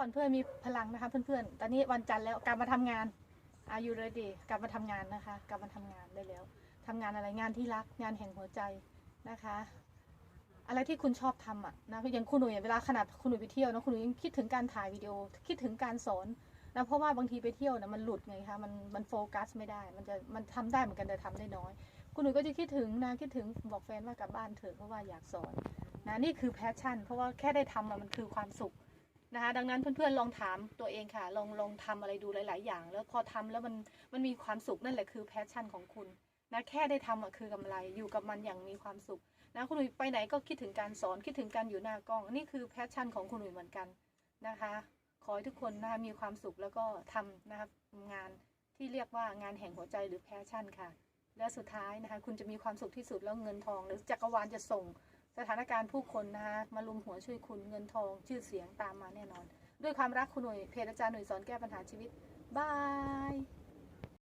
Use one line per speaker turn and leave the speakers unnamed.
ผ่อนเพื่อให้มีพลังนะคะเพื่อนๆ ตอนนี้วันจันทร์แล้วกลับมาทำงานอายุเลยดีกลับมาทำงานนะคะ กลับมาทำงานได้แล้วทำงานอะไรงานที่รักงานแห่งหัวใจนะคะ อะไรที่คุณชอบทำอะนะอย่างคุณหนุ่ยเวลาขนาดคุณหนุ่ยไปเที่ยวนะคุณหนุ่ยยังคิดถึงการถ่ายวิดีโอคิดถึงการสอนนะเพราะว่าบางทีไปเที่ยวนะมันหลุดไงคะมันมันโฟกัสไม่ได้ มันจะมันทำได้เหมือนกันแต่ทำได้น้อย คุณหนุ่ยก็จะคิดถึงนะคิดถึงบอกแฟนว่ากลับบ้านเถอะเพราะว่าอยากสอนนะนี่คือแพชชั่น เพราะว่าแค่ได้ทำมันคือความสุข นะคะดังนั้นเพื่อนๆลองถามตัวเองค่ะ ลองลองทำอะไรดูหลาย ๆ อย่าง แล้วพอทำแล้วมันมันมีความสุขนั่นแหละคือแพชชั่นของคุณนะแค่ได้ทำอะคือกำไรอยู่กับมันอย่างมีความสุขนะคุณหนุ่ยไปไหนก็คิดถึงการสอนคิดถึงการอยู่หน้ากล้อง นี่คือแพชชั่นของคุณหนุ่ยเหมือนกันนะคะ ขอให้ทุกคนนะคะมีความสุขแล้วก็ทำนะครับงานที่เรียกว่างานแห่งหัวใจหรือแพชชั่นค่ะ และสุดท้ายนะคะคุณจะมีความสุขที่สุดแล้วเงินทอง หรือจักรวาลจะส่ง สถานการณ์ผู้คนนะคะมาลุมหัวช่วยคุณเงินทองชื่อเสียงตามมาแน่นอน ด้วยความรักคุณหนุ่ยเพจอาจารย์หนุ่ยสอนแก้ปัญหาชีวิตบาย